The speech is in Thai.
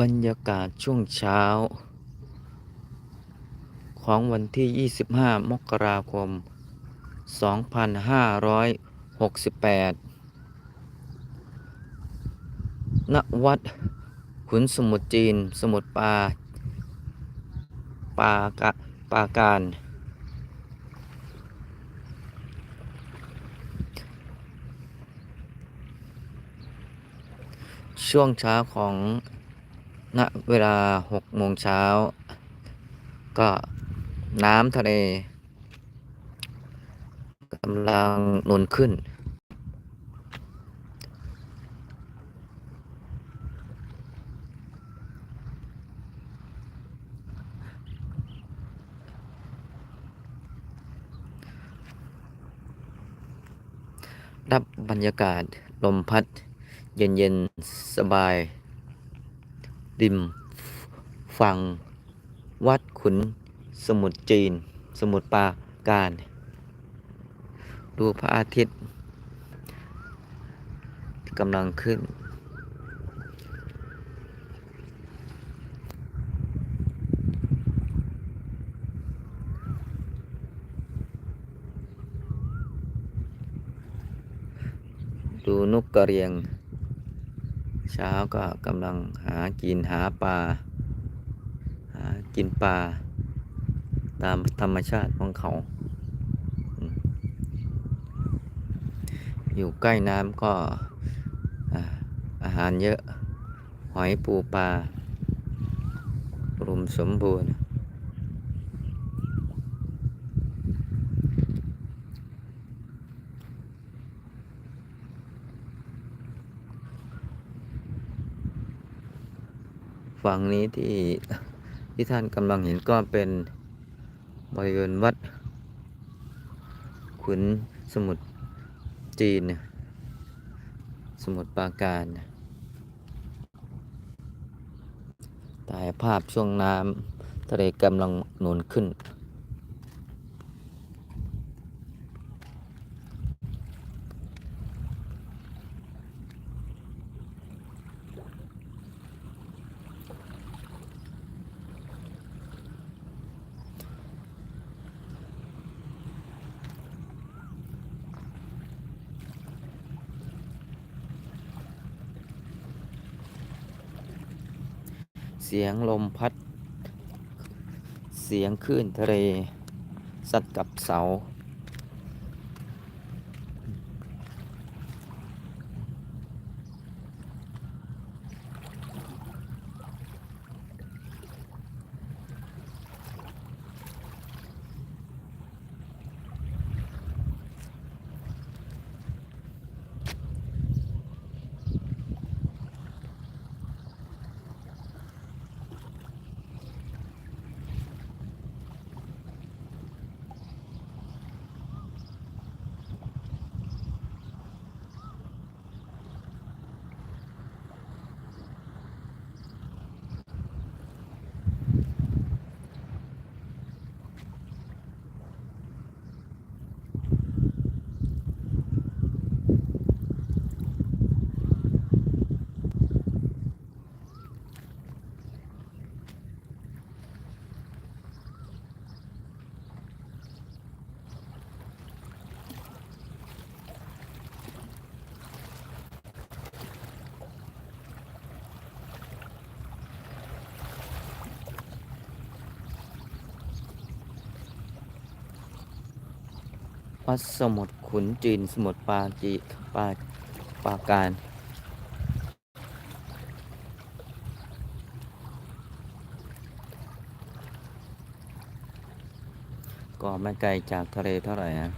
บรรยากาศช่วงเช้า ของวันที่ 25 มกราคม 2568 ณ วัดขุนสมุทรจีน สมุทรปาปากะปาการ ช่วงเช้าของ ณเวลา6โมงเช้า ก็น้ำทะเลกำลังนุนขึ้น รับบรรยากาศลมพัด เย็น ๆ สบาย ริมฝั่งวัดขุนสมุทรจีน สมุทรปราการ ดูพระอาทิตย์กำลังขึ้น ดูนกกระเรียง เช้าก็กำลังหากินหาปลา หากินปลา ตามธรรมชาติของเขา อยู่ใกล้น้ำก็อาอาหารเยอะ หอยปูปลารุมสมบูรณ์ ฝั่งนี้ที่ที่ท่านกำลังเห็นก็เป็นบริเวณวัด ขุนสมุทรจีน สมุทรปราการถ่ายภาพช่วงน้ำทะเลกำลังหนุนขึ้น เสียงลมพัด เสียงคลื่นทะเล สัดกับเสา วัดสมุทรขุนจีนสมุทรปาจีปาปาการก็ไม่ไกลจากทะเลเท่าไหร่นะ